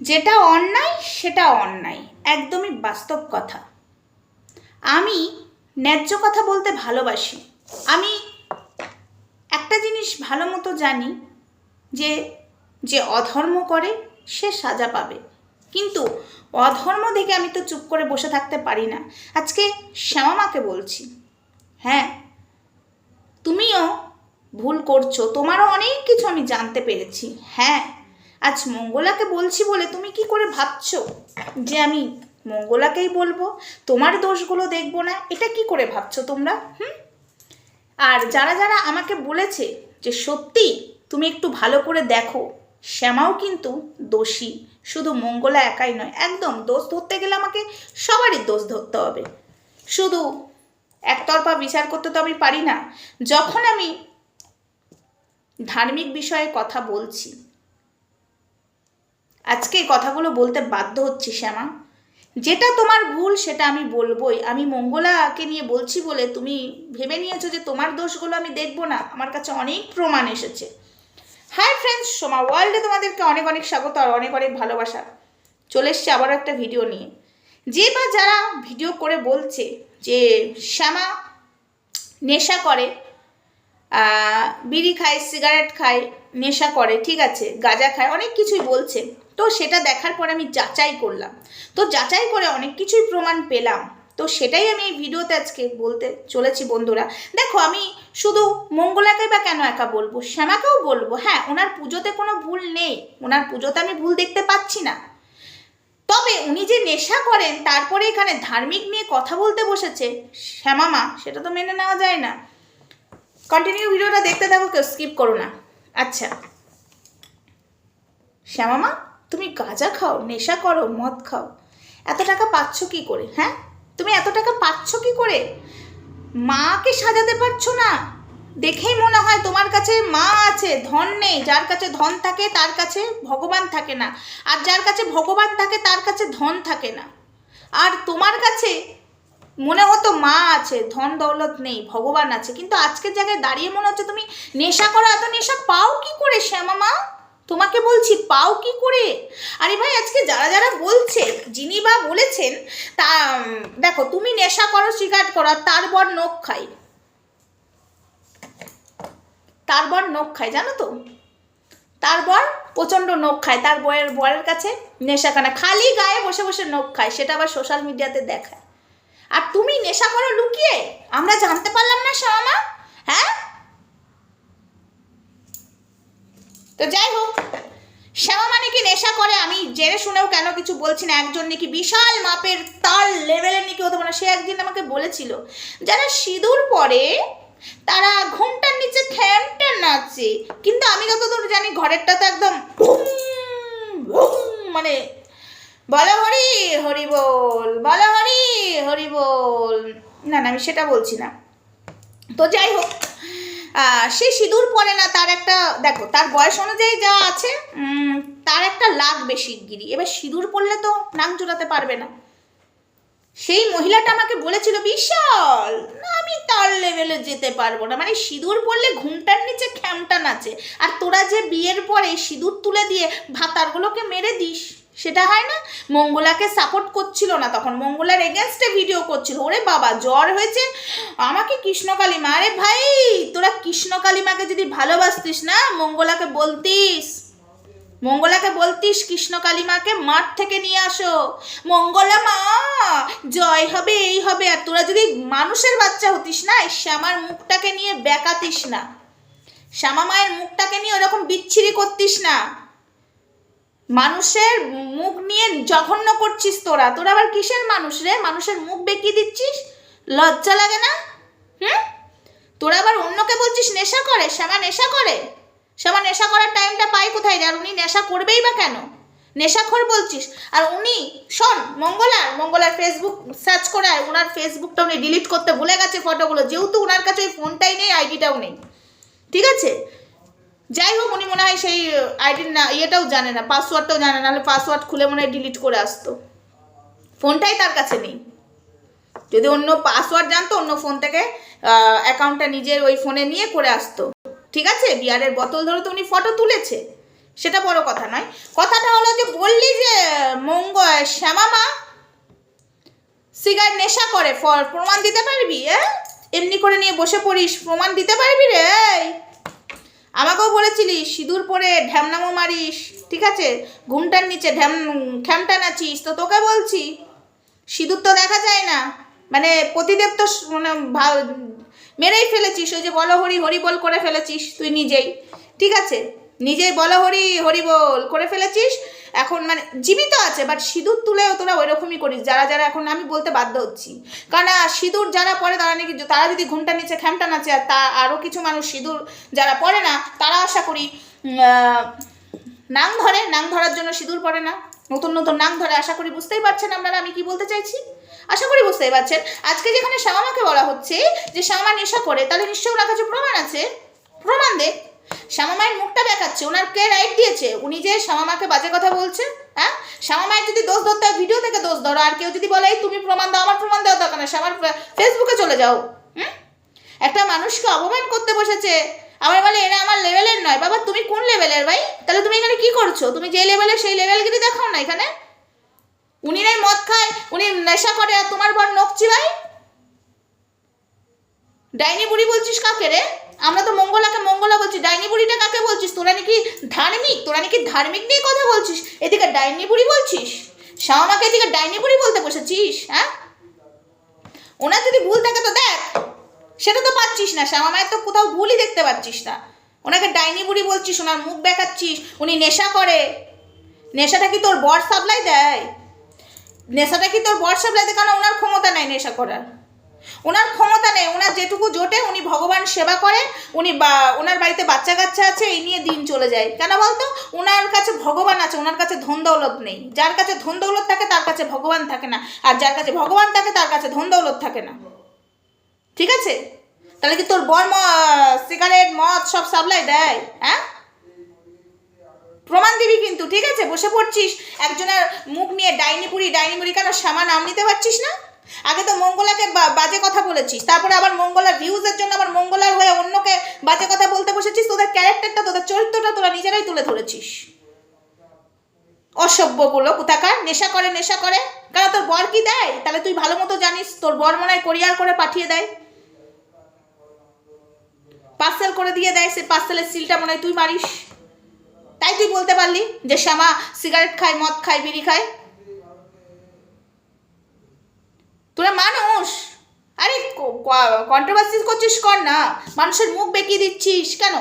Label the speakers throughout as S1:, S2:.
S1: যেটা অন্যায়, সেটা অন্যায়। একদমই বাস্তব কথা। আমি ন্যায্য কথা বলতে ভালোবাসি। আমি একটা জিনিস ভালো মতো জানি যে যে অধর্ম করে, সে সাজা পাবে। কিন্তু অধর্ম দেখে আমি তো চুপ করে বসে থাকতে পারি না। আজকে শ্যামামাকে বলছি হ্যাঁ তুমিও ভুল করছ। তোমারও অনেক কিছু আমি জানতে পেরেছি। হ্যাঁ আজ মঙ্গলাকে বলছি বলে তুমি কি করে ভাবছ? যে আমি মঙ্গলাকেই বলব? তোমার দোষগুলো দেখব না, এটা কি করে ভাবছ তোমরা? হুম? আর যারা যারা আমাকে বলেছে যে সত্যি তুমি একটু ভালো করে দেখো, শ্যামাও কিন্তু দোষী। শুধু মঙ্গলা একাই নয়, একদম দোষ ধরতে গেলে আমাকে সবারই দোষ ধরতে হবে। শুধু একতরফা বিচার করতে তো আমি পারি না। যখন আমি ধার্মিক বিষয়ে কথা বলছি আজকে এই কথাগুলো বলতে বাধ্য হচ্ছি, শ্যামা। যেটা তোমার ভুল, সেটা আমি বলবোই। আমি মঙ্গলাকে নিয়ে বলছি বলে তুমি ভেবে নিয়েছো যে তোমার দোষগুলো আমি দেখব না। আমার কাছে অনেক প্রমাণ এসেছে। হাই ফ্রেন্ডস, সোমা ওয়ার্ল্ডে তোমাদেরকে অনেক অনেক স্বাগত আর অনেক অনেক ভালোবাসা। চলে এসছে আবারও একটা ভিডিও নিয়ে। যে বা যারা ভিডিও করে বলছে যে শ্যামা নেশা করে বিড়ি খায়, সিগারেট খায়, নেশা করে, ঠিক আছে, গাঁজা খায়, অনেক কিছুই বলছে। তো সেটা দেখার পরে আমি যাচাই করলাম। তো যাচাই করে অনেক কিছুই প্রমাণ পেলাম। তো সেটাই আমি এই ভিডিওতে আজকে বলতে চলেছি বন্ধুরা। দেখো, আমি শুধু মঙ্গলাকে বা কেন একা বলব? শ্যামাকেও বলব হ্যাঁ ওনার পুজোতে কোনো ভুল নেই। ওনার পুজোতে আমি ভুল দেখতে পাচ্ছি না। তবে উনি যে নেশা করেন, তারপরে এখানে ধার্মিক নিয়ে কথা বলতে বসেছে শ্যামামা সেটা তো মেনে নেওয়া যায় না। কন্টিনিউ ভিডিওটা দেখতে থাকো, কেউ স্কিপ করো না। আচ্ছা। শ্যামামা তুমি গাঁজা খাও, নেশা করো, মদ খাও। এত টাকা পাচ্ছ কি করে হ্যাঁ? তুমি এত টাকা পাচ্ছ কি করে? মাকে সাজাতে পারছ না? দেখেই মনে হয় তোমার কাছে মা আছে, ধন নেই। যার কাছে ধন থাকে, তার কাছে ভগবান থাকে না। আর যার কাছে ভগবান থাকে, তার কাছে ধন থাকে না। আর তোমার কাছে মনে হতো মা আছে, ধন দৌলত নেই, ভগবান আছে। কিন্তু আজকের জায়গায় দাঁড়িয়ে মনে হচ্ছে তুমি নেশা করো, এত নেশা পাও কি করে, শ্যামা মা? তোমাকে বলছি, পাও কি করে? আরে ভাই, আজকে যারা যারা বলছে, যিনি বা বলেছেন, তা দেখো, তুমি নেশা করো, সিগারেট করো তার বর নখ খাই তার বর নখ খায়, জানো তো? তার বর প্রচণ্ড নখ খায়, তার বয়ের বরের কাছে নেশা নেশাখানা, খালি গায়ে বসে বসে নখ খায়, সেটা আবার সোশ্যাল মিডিয়াতে দেখায়। আর তুমি নেশা করো লুকিয়ে? আমরা জানতে পারলাম না শ্যামা হ্যাঁ? তো যাই হোক, শ্যামা মানে কি নেশা করে? আমি জেনে শুনেও কেন কিছু বলছি না? একজন নাকি বিশাল মাপের তার লেভেলের নাকি হতে পারে সে একদিন আমাকে বলেছিল, যারা সিঁদুর পরে, তারা ঘুমটার নিচে খ্যামটা নাচে। কিন্তু আমি যতদূর জানি, ঘরেরটা তো একদম মানে বলো হরি হরি বল, বলো হরি হরি বল। না না, আমি সেটা বলছি না। তো যাই হোক সে সিঁদুর পরে না, তার একটা, দেখো, তার বয়স অনুযায়ী যা আছে তার একটা লাগবে শিগগিরি এবার সিঁদুর পরলে তো নাক জোড়াতে পারবে না। সেই মহিলাটা আমাকে বলেছিল, বিশাল, না, আমি তার লেভেলে যেতে পারব না। মানে সিঁদুর পরলে ঘুমটার নিচে খ্যামটা নাচে। আর তোরা যে বিয়ের পরে সিঁদুর তুলে দিয়ে ভাতারগুলোকে মেরে দিস। সেটা হয় না। মঙ্গলাকে সাপোর্ট করছিল না তখন। মঙ্গলার এগেনস্টে ভিডিও করছিল। ওরে বাবা, জ্বর হয়েছে। আমাকে কৃষ্ণকালিমা, আরে ভাই, তোরা কৃষ্ণকালিমাকে যদি ভালোবাসতিস না, মঙ্গলাকে বলতিস। মঙ্গলাকে বলতিস কৃষ্ণ কালিমাকে মাঠ থেকে নিয়ে আসো। মঙ্গলা মা, জয় হবে, এই হবে। আর তোরা যদি মানুষের বাচ্চা হতিস না শ্যামার মুখটাকে নিয়ে বেকাতিস না। শ্যামা মায়ের মুখটাকে নিয়ে ওরকম বিচ্ছিরি করতিস না। মানুষের মুখ নিয়ে জঘন্য করছিস তোরা। তোরা আবার কিসের মানুষ রে? মানুষের মুখ বেঁকিয়ে দিচ্ছিস? লজ্জা লাগে না? হুম? তোরা আবার অন্যকে বলছিস নেশা করে? শ্যামা নেশা করে? শ্যামা নেশা করার টাইমটা পাই কোথায় রে? আর উনি নেশা করবেই বা কেন? নেশাখোর বলছিস। আর উনি, শোন, মঙ্গলার মঙ্গলার ফেসবুক সার্চ করে ওনার ফেসবুকটা উনি ডিলিট করতে ভুলে গেছে ফটোগুলো যেহেতু ওনার কাছে ওই ফোনটাই নেই আইডিটাও নেই। ঠিক আছে? যাই হোক উনি মনে হয় সেই আইডির না, ইয়েটাও জানে না পাসওয়ার্ডটাও জানে না, নাহলে পাসওয়ার্ড খুলে মনে হয় ডিলিট করে আসতো। ফোনটাই তার কাছে নেই। যদি অন্য পাসওয়ার্ড জানতো, অন্য ফোন থেকে অ্যাকাউন্টটা নিজের ওই ফোনে নিয়ে করে আসতো। ঠিক আছে? বিয়ারের বোতল ধরে তো উনি ফটো তুলেছে। সেটা বড় কথা নয়। কথাটা হলো যে, বললি যে শ্যামা মা সিগারেট নেশা করে প্রমাণ দিতে পারবি হ্যাঁ? এমনি করে নিয়ে বসে পড়িস, প্রমাণ দিতে পারবি রে? আমাকেও বলেছিলিস সিঁদুর পরে ঢ্যামনামো মারিস, ঠিক আছে? ঘুমটার নিচে ঢ্যাম, খ্যামটা নাচিস, তো তোকে বলছি, সিঁদুর তো দেখা যায় না। মানে প্রতিদেব তো মানে মেরেই ফেলেছিস, ওই যে বল হরি হরি বল করে ফেলেছিস তুই নিজেই, ঠিক আছে? নিজেই বল হরি হরি বল করে ফেলেছিস এখন মানে জীবিত আছে বাট সিঁদুর তুলেও তোরা ওই রকমই করিস, যারা যারা এখন আমি বলতে বাধ্য হচ্ছি। কারণ সিঁদুর যারা পরে তারা নাকি তারা যদি ঘুমটা নিচে খ্যামটা নাচে আর তা আরও কিছু মানুষ সিঁদুর যারা পরে না, তারা আশা করি নাং ধরে নাং ধরার জন্য সিঁদুর পড়ে না, নতুন নতুন নাং ধরে, আশা করি বুঝতেই পারছেন আপনারা আমি কি বলতে চাইছি? আশা করি বুঝতেই পারছেন। আজকে যেখানে শ্যামামাকে বলা হচ্ছে যে শ্যামা নেশা করে, তাহলে নিশ্চয়ই ওনার কাছে প্রমাণ আছে। প্রমাণ দে। শ্যামামায়ের মুখটা দেখাচ্ছে, ওনার কে রাইট দিয়েছে? উনি যে শ্যামামাকে বাজে কথা বলছে হ্যাঁ? শ্যামামায়ের যদি দোষ ধরতে হয় ভিডিও থেকে দোষ ধরো, আর কেউ যদি বলে, এই তুমি প্রমাণ দাও, আমার প্রমাণ দেওয়া দরকার না শ্যামার ফেসবুকে চলে যাও। হুম? একটা মানুষকে অপমান করতে বসেছে। আবার বলে, এরা আমার লেভেলের নয়। বাবা, তুমি কোন লেভেলের ভাই? তাহলে তুমি এখানে কি করছ? তুমি যে লেভেলের সেই লেভেলগিরি দেখাও না এখানে? উনি নাই মদ খায়, উনি নেশা করে, আর তোমার বর নকচি ভাই? ডাইনি বুড়ি বলছিস কাকে রে? আমরা তো মঙ্গলাকে মঙ্গলা বলছি ডাইনি বুড়িটা কাকে বলছিস? তোরা নাকি ধার্মিক? তোরা নাকি ধার্মিক নিয়ে কথা বলছিস? এদিকে ডাইনি বুড়ি বলছিস? শাওমাকে এদিকে ডাইনি বুড়ি বলতে বসেছিস হ্যাঁ? ওনার যদি ভুল থাকে তো দেখ, সেটা তো পাচ্ছিস না। শ্যামা মায়ের তো কোথাও ভুলই দেখতে পাচ্ছিস না। ওনাকে ডাইনি বুড়ি বলছিস, ওনার মুখ দেখাচ্ছিস, উনি নেশা করে। নেশাটা কি তোর বর সাপ্লাই দেয়? নেশাটা কি তোর বর সাপ্লাই দেয়? কারণ ওনার ক্ষমতা নেই নেশা করার। ওনার ক্ষমতা নেই, ওনার যেটুকু জোটে উনি ভগবান সেবা করে উনি বা, ওনার বাড়িতে বাচ্চা কাচ্চা আছে, এই নিয়ে দিন চলে যায়। কেন বলতো? ওনার কাছে ভগবান আছে, ওনার কাছে ধন দৌলত নেই। যার কাছে ধন দৌলত থাকে, তার কাছে ভগবান থাকে না। আর যার কাছে ভগবান থাকে, তার কাছে ধন দৌলত থাকে না। ঠিক আছে? তাহলে কি তোর বর সিগারেট, মদ সব সাপ্লাই দেয় হ্যাঁ? প্রমাণ দিবি কিন্তু, ঠিক আছে? বসে পড়ছিস, একজনের মুখ নিয়ে ডাইনি পুরি ডাইনি মুড়ি কেন শ্যামা নাম নিতে পারছিস না? আগে তো মঙ্গলাকে বাজে কথা বলেছিস, তারপরে আবার মঙ্গলার ভিউজের জন্য আবার মঙ্গলার হয়ে অন্যকে বাজে কথা বলতে বসেছিস, তোদের ক্যারেক্টারটা তোদের চরিত্রটা তোরা নিজেরাই তুলে ধরেছিস। অসভ্যগুলো কোথাকার, নেশা করে নেশা করে। কেন তোর বর কি দেয়? তাহলে তুই ভালো মতো জানিস, তোর বর মনে হয় কোরিয়ার করে পাঠিয়ে দেয়। পার্সেল করে দিয়ে দেয়, সে পার্সেলের সিলটা মনে হয় তুই মারিস। তাই তুই বলতে পারলি যে শ্যামা সিগারেট খায়, মদ খায়, বিড়ি খায়। তোরা মানুষ। আরে কন্ট্রোভার্সি করছিস কর না। মানুষের মুখ বেঁকিয়ে দিচ্ছিস কেন?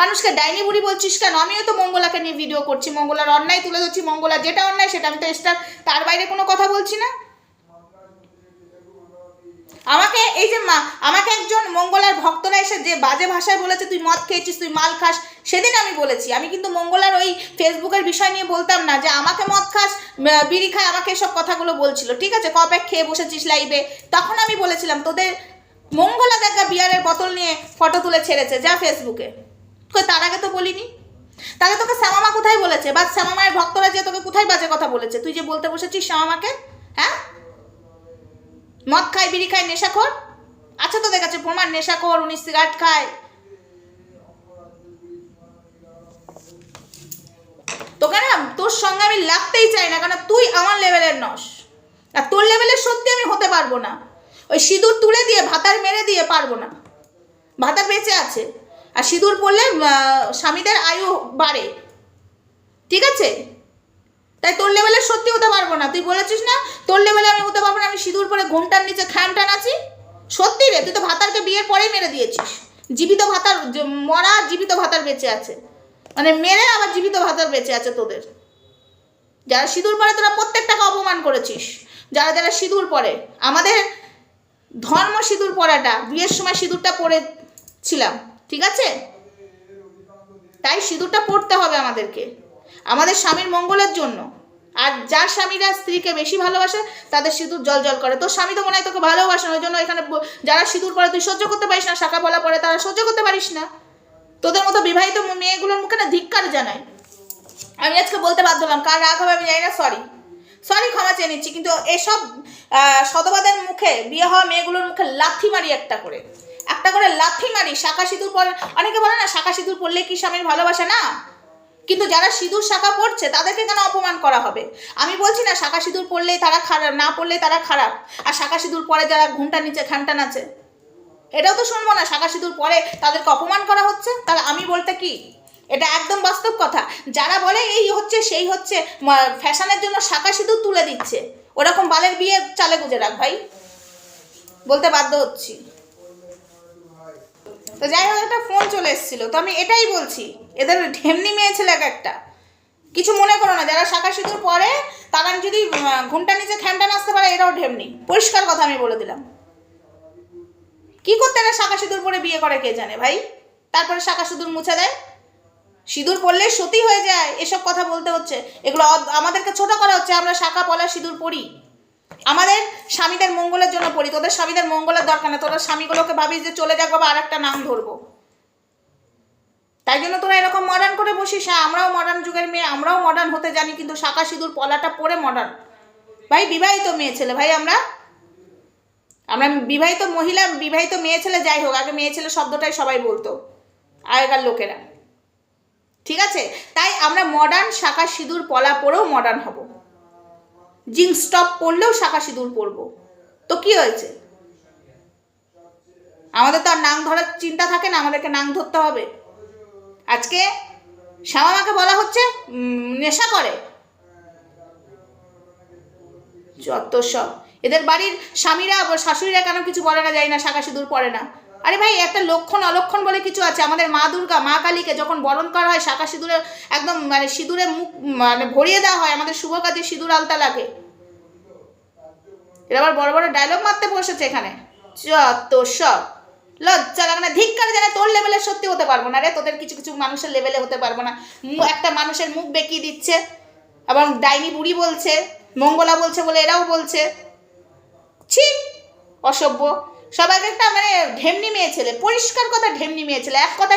S1: মানুষকে ডাইনি বুড়ি বলছিস কেন? আমিও তো মঙ্গলাকে নিয়ে ভিডিও করছি, মঙ্গলার অন্যায় তুলে ধরছি, মঙ্গলা যেটা অন্যায় সেটা। আমি তো স্টার তার বাইরে কোনো কথা বলছি না। আমাকে এই যে মা, আমাকে একজন মঙ্গলার ভক্তরা এসে যে বাজে ভাষায় বলেছে, তুই মদ খেয়েছিস, তুই মাল খাস সেদিন আমি বলেছি, আমি কিন্তু মঙ্গলার ওই ফেসবুকের বিষয় নিয়ে বলতাম না যে আমাকে মদ খাস বিড়ি খায়, আমাকে এসব কথাগুলো বলছিল। ঠিক আছে কপেক খেয়ে বসেছিস লাইভে তখন আমি বলেছিলাম, তোদের মঙ্গলা দেখা বিয়ারের বোতল নিয়ে ফটো তুলে ছেড়েছে, যা ফেসবুকে। তার আগে তো বলিনি? তাহলে তোকে শ্যামামা কোথায় বলেছে? বা শ্যামামায়ের ভক্তরা যে তোকে কোথায় বাজে কথা বলেছে? তুই যে বলতে বসেছিস শ্যামামাকে হ্যাঁ? মদ খায়, বিড়ি খায়, নেশাখোর? আচ্ছা তোদের কাছে প্রমাণ, নেশাখোর, উনি সিগারেট খায়। তোকে না তোর সঙ্গে আমি লাগতেই চাই না কেন তুই আমার লেভেলের নস। আর তোর লেভেলের সত্যি আমি হতে পারব না। ওই সিঁদুর তুলে দিয়ে, ভাতার মেরে দিয়ে পারব না। ভাতার বেঁচে আছে। আর সিঁদুর পড়লে স্বামীদের আয়ু বাড়ে। ঠিক আছে? তাই তোর লেভেলে সত্যি হতে পারব না। তুই বলেছিস না, তোর লেভেলে আমি হতে পারব না, আমি সিঁদুর পরে ঘোমটার নিচে খ্যাম টানাচ্ছি সত্যি রে, তুই তো ভাতারকে বিয়ের পরেই মেরে দিয়েছিস। জীবিত ভাতার মরা জীবিত ভাতার বেঁচে আছে। মানে মেরে আবার জীবিত ভাতার বেঁচে আছে তোদের। যারা সিঁদুর পরে, তোরা প্রত্যেকটাকে অপমান করেছিস। যারা যারা সিঁদুর পরে, আমাদের ধর্ম সিঁদুর পরাটা, বিয়ের সময় সিঁদুরটা পরেছিলাম, ঠিক আছে? তাই সিঁদুরটা পড়তে হবে আমাদেরকে, আমাদের স্বামীর মঙ্গলের জন্য। আর যার স্বামীরা স্ত্রীকে বেশি ভালোবাসে, তাদের সিঁদুর জল জল করে। তোর স্বামী তো মনে হয় তোকে ভালোবাসে ওই জন্য এখানে যারা সিঁদুর পরে তুই সহ্য করতে পারিস না, শাখা বলা পরে তারা সহ্য করতে পারিস না। তোদের মতো বিবাহিত মেয়েগুলোর মুখে না ধিক্কার জানাই। আমি আজকে বলতে বাধ্য হলাম, কার রাগ হবে আমি জানি না সরি সরি ক্ষমা চেয়ে নিচ্ছি, কিন্তু এসব সদবাদের মুখে, বিয়ে হওয়া মেয়েগুলোর মুখে লাথি মারি একটা করে। একটা করে লাথি মারি, শাখা সিঁদুর পরে অনেকে বলে না, শাখা সিঁদুর পরলে কি স্বামীর ভালোবাসা না? কিন্তু যারা সিঁদুর শাখা পড়ছে তাদেরকে কেন অপমান করা হবে? আমি বলছি না, শাখা সিঁদুর পড়লেই তারা খারাপ না পড়লেই তারা খারাপ। আর শাখা সিঁদুর পরে যারা ঘুমটা নিচে ঘানটা নাচে এটাও তো শুনব না, শাখা সিঁদুর পরে তাদেরকে অপমান করা হচ্ছে? তাহলে আমি বলতে কি? এটা একদম বাস্তব কথা। যারা বলে এই হচ্ছে, সেই হচ্ছে ফ্যাশনের জন্য শাখা সিঁদুর তুলে দিচ্ছে। ওরকম বালের বিয়ে চালে গুজে রাখ ভাই। বলতে বাধ্য হচ্ছি। তো যাই হোক, একটা ফোন চলে এসেছিল। তো আমি এটাই বলছি, এদের ঢেমনি মেয়ে ছেলে এক একটা। কিছু মনে করো না, যারা শাখা সিঁদুর পরে, তারা যদি ঘুমটা নিচে খ্যামটা নাচতে পারে, এরাও ঢেমনি। পরিষ্কার কথা আমি বলে দিলাম। কি করতে না শাখা সিঁদুর পরে বিয়ে করে কে জানে ভাই? তারপরে শাখা সিঁদুর মুছে দেয়। সিঁদুর পরলে সতী হয়ে যায়, এসব কথা বলতে হচ্ছে। এগুলো আমাদেরকে ছোট করা হচ্ছে, আমরা শাখা পলা সিঁদুর পরি আমাদের স্বামীদের মঙ্গলের জন্য পড়ি, তোদের স্বামীদের মঙ্গলের দরকার না তোরা স্বামীগুলোকে ভাবিস যে চলে যাক বাবা আর একটা নাম ধরবো। তাই জন্য তোরা এরকম মডার্ন করে বসিস। হ্যাঁ আমরাও মডার্ন যুগের মেয়ে, আমরাও মডার্ন হতে জানি, কিন্তু শাখা সিঁদুর পলাটা পরে মডার্ন ভাই, বিবাহিত মেয়ে ছেলে, ভাই, আমরা আমরা বিবাহিত মহিলা, বিবাহিত মেয়ে ছেলে যাই হোক, আগে মেয়ে ছেলে শব্দটাই সবাই বলতো, আগেকার লোকেরা। ঠিক আছে? তাই আমরা মডার্ন শাখা সিঁদুর পলা পরেও মডার্ন হব। জিন্স টপ পরলেও শাখা সিঁদুর পরবো। তো কি হয়েছে? আমাদের তো আর নাং ধরার চিন্তা থাকে না, আমাদেরকে নাং ধরতে হবে। আজকে শ্যামামাকে বলা হচ্ছে নেশা করে। যত সব এদের বাড়ির স্বামীরা শাশুড়িরা কেন কিছু বলে না? যায় না, শাখা সিঁদুর পরে না। আরে ভাই, একটা লক্ষণ, অলক্ষণ বলে কিছু আছে? আমাদের মা দুর্গা, মা কালীকে যখন বরণ করা হয়, শাখা সিঁদুরে একদম মানে সিঁদুরে মুখ মানে ভরিয়ে দেওয়া হয়, আমাদের শুভ কাজে সিঁদুর আলতা লাগে। এরা আবার বড় বড় ডায়লগ মারতে বসেছে এখানে। যত সব। লজ্জা লাগে না, ধিক্কার জানে তোর লেভেলে সত্যি হতে পারব না রে, তোদের কিছু কিছু মানুষের লেভেলে হতে পারব না। একটা মানুষের মুখ বেঁকিয়ে দিচ্ছে, এবং ডাইনি বুড়ি বলছে, মঙ্গলা বলছে বলে এরাও বলছে। ছি, অসভ্য। সবাই একটা মানে ঢেমনি মেয়ে ছেলে, পরিষ্কার কথা ঢেমনি মেয়ে ছেলে, এক কথা